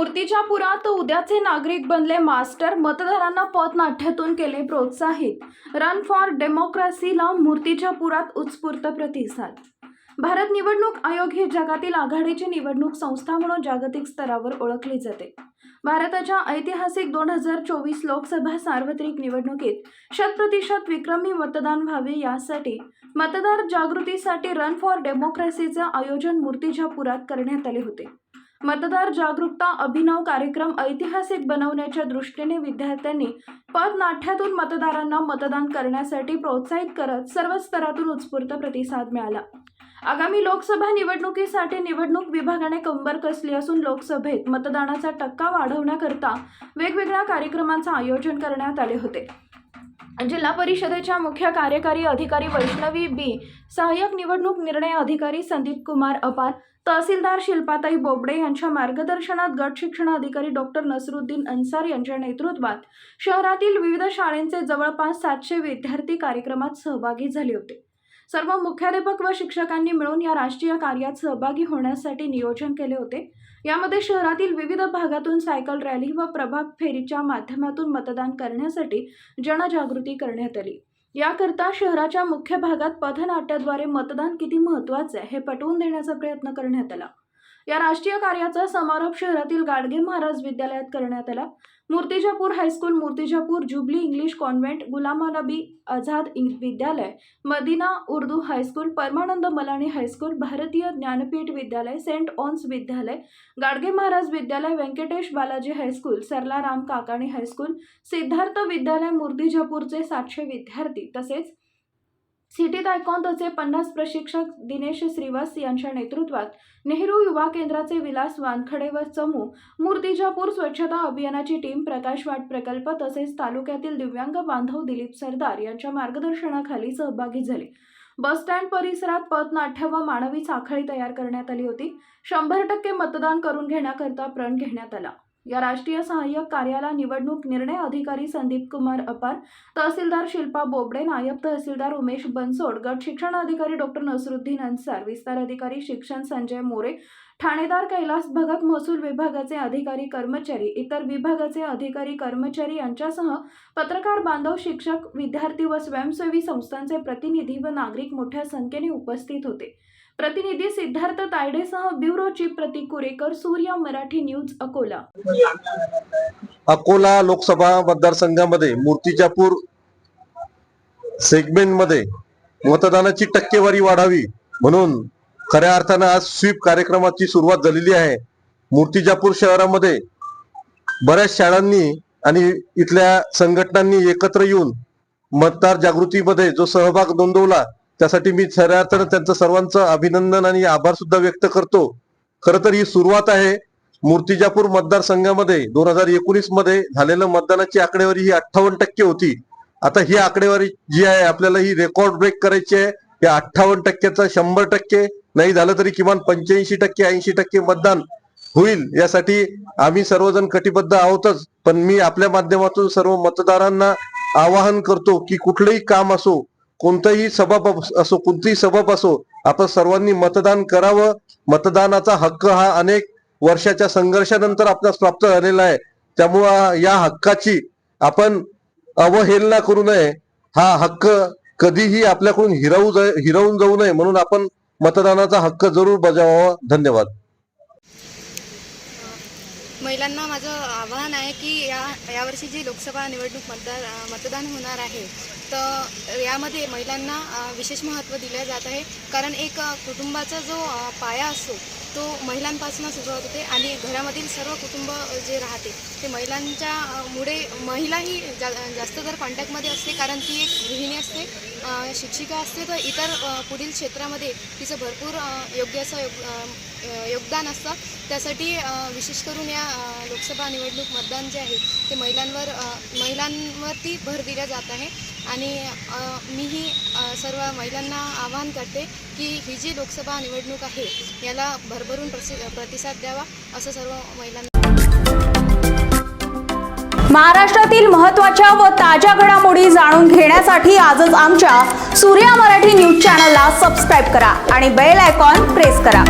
मूर्तीच्या पुरात उद्याचे नागरिक बनले मास्टर. मतदारांना पथनाट्यातून केले प्रोत्साहित. रन फॉर डेमोक्रेसीला मूर्तीच्या पुरात उत्स्फूर्त प्रतिसाद. भारत निवडणूक आयोग ही जगातील आघाडीची निवडणूक संस्था म्हणून जागतिक स्तरावर ओळखली जाते. भारताच्या ऐतिहासिक दोन हजार चोवीस लोकसभा सार्वत्रिक निवडणुकीत शतप्रतिशत विक्रमी मतदान व्हावे यासाठी मतदार जागृतीसाठी रन फॉर डेमोक्रेसीचे आयोजन मूर्तीच्या पुरात करण्यात आले होते. मतदार जागरूकता अभिनव कार्यक्रम ऐतिहासिक बनवण्याच्या दृष्टीने विद्यार्थ्यांनी पदनाट्यातून मतदारांना मतदान करण्यासाठी प्रोत्साहित करत सर्व स्तरातून उत्स्फूर्त प्रतिसाद मिळाला. आगामी लोकसभा निवडणुकीसाठी निवडणूक विभागाने कंबर कसली असून लोकसभेत मतदानाचा टक्का वाढवण्याकरता वेगवेगळ्या कार्यक्रमांचं आयोजन करण्यात आले होते. जिल्हा परिषदेच्या मुख्य कार्यकारी अधिकारी वैष्णवी बी सहाय्यक निवडणूक निर्णय अधिकारी संदीप कुमार अपार तहसीलदार शिल्पाताई बोबडे यांच्या मार्गदर्शनात गट शिक्षण अधिकारी डॉक्टर नसरुद्दीन अन्सार यांच्या नेतृत्वात शहरातील विविध शाळेंचे जवळपास सातशे विद्यार्थी कार्यक्रमात सहभागी झाले होते. सर्व मुख्याध्यापक व शिक्षकांनी मिळून या राष्ट्रीय कार्यात सहभागी होण्यासाठी नियोजन केले होते. यामध्ये शहरातील विविध भागातून सायकल रॅली व प्रभाग फेरीच्या माध्यमातून मतदान करण्यासाठी जनजागृती करण्यात आली. याकरता शहराच्या मुख्य भागात पथनाट्याद्वारे मतदान किती महत्त्वाचे आहे हे पटवून देण्याचा प्रयत्न करण्यात आला. या राष्ट्रीय कार्याचा समारोप शहरातील गाडगे महाराज विद्यालयात करण्यात आला. Murtijapur high school Murtijapur Jubilee English convent Ghulam Nabi Azad इंग- Vidyalaya Madina Urdu high school Parmanand Malani high school Bharatiya Gyanpeeth Vidyalaya Saint Anne's Vidyalaya Gadge Maharaj Vidyalaya Venkatesh Balaji high school Sarla Ram Kakani high school Siddharth Vidyalaya मूर्तिजापूरचे सातशे विद्यार्थी तसेच city तायकॉन्दोचे पन्नास प्रशिक्षक दिनेश श्रीवास यांच्या नेतृत्वात नेहरू युवा केंद्राचे विलास वानखडे व चमू मूर्तिजापूर स्वच्छता अभियानाची टीम प्रकाशवाट प्रकल्प तसेच तालुक्यातील दिव्यांग बांधव दिलीप सरदार यांच्या मार्गदर्शनाखाली सहभागी झाले. बसस्टँड परिसरात पथनाट्य व मानवी साखळी तयार करण्यात आली होती. शंभर टक्के मतदान करून घेण्याकरता प्रण घेण्यात आला. या राष्ट्रीय सहाय्यक कार्याला निवडणूक निर्णय अधिकारी संदीप कुमार अपार तहसीलदार शिल्पा बोबडे नायब तहसीलदार उमेश बनसोड गट शिक्षण अधिकारी डॉक्टर नसरुद्दीन अन्सार विस्तार अधिकारी शिक्षण संजय मोरे ठाणेदार कैलास भगत महसूल विभागाचे अधिकारी कर्मचारी इतर विभागाचे अधिकारी कर्मचारी यांच्यासह पत्रकार बांधव शिक्षक विद्यार्थी व स्वयंसेवी संस्थांचे प्रतिनिधी व नागरिक मोठ्या संख्येने उपस्थित होते. प्रतिनिधी Siddharth तायडेसह bureau chief Prateek Kurekar Surya Marathi news Akola. Akola Lok Sabha मतदारसंघामध्ये मूर्तिजापूर सेगमेंटमध्ये मतदानाची टक्केवारी वाढावी म्हणून खऱ्या अर्थानं आज स्वीप कार्यक्रमाची सुरुवात झालेली आहे. मूर्तिजापूर शहरामध्ये बऱ्याच शाळांनी आणि इथल्या संघटनांनी एकत्र येऊन मतदार जागृतीमध्ये जो सहभाग नोंदवला त्यासाठी मी खऱ्या अर्थानं त्यांचं सर्वांचं अभिनंदन आणि आभार सुद्धा व्यक्त करतो. खरं तर ही सुरुवात आहे मूर्तिजापूर मतदारसंघामध्ये दोन हजार एकोणीसमध्ये झालेलं मतदानाची आकडेवारी ही अठ्ठावन्न टक्के होती. आता ही आकडेवारी जी आहे आपल्याला ही रेकॉर्ड ब्रेक करायची आहे. या अठ्ठावन्न टक्क्याचा शंभर टक्के नाही झालं तरी किमान पंच्याऐंशी टक्के ऐंशी टक्के मतदान होईल. यासाठी आम्ही सर्वजण कटिबद्ध आहोतच. पण मी आपल्या माध्यमातून सर्व मतदारांना आवाहन करतो की कुठलंही काम असो कोणतंही सबब असो कोणतीही सबब असो आपण सर्वांनी मतदान करावं. मतदानाचा हक्क हा अनेक वर्षाच्या संघर्षानंतर आपल्यास प्राप्त झालेला आहे. त्यामुळं या हक्काची आपण अवहेलना करू नये. हा हक्क कधीही आपल्याकडून हिरावू जा- हिरावून जाऊ नये. म्हणून आपण मतदानाचा हक्क जरूर बजावावा. धन्यवाद. महिलांना माझं आव्हान आहे की या यावर्षी जी लोकसभा निवडणूक मतदार मतदान होणार आहे तर यामध्ये महिलांना विशेष महत्त्व दिलं जात आहे. कारण एक कुटुंबाचा जो पाया असतो तो महिलांपासून सुरुवात होते आणि घरामधील सर्व कुटुंब जे राहते ते महिलांच्या मुळे महिला ही जा जास्त तर कॉन्टॅक्टमध्ये असते कारण ती एक गृहिणी असते शिक्षिका असते तर इतर पुढील क्षेत्रामध्ये तिचं भरपूर योग्य असं योग योगदान असतं. त्यासाठी विशेष करून या लोकसभा निवडणूक मतदान जे आहे ते महिलांवर महिलांवरती भर दिला जात आहे. आणि मीही सर्व महिलांना आवाहन करते की ही जी लोकसभा निवडणूक आहे याला भरभरून प्रसि प्रतिसाद द्यावा असं सर्व महिलांना महाराष्ट्रातील महत्त्वाच्या व ताज्या घडामोडी जाणून घेण्यासाठी आजच आमच्या सूर्या मराठी न्यूज चॅनलला सबस्क्राईब करा आणि बेल आयकॉन प्रेस करा.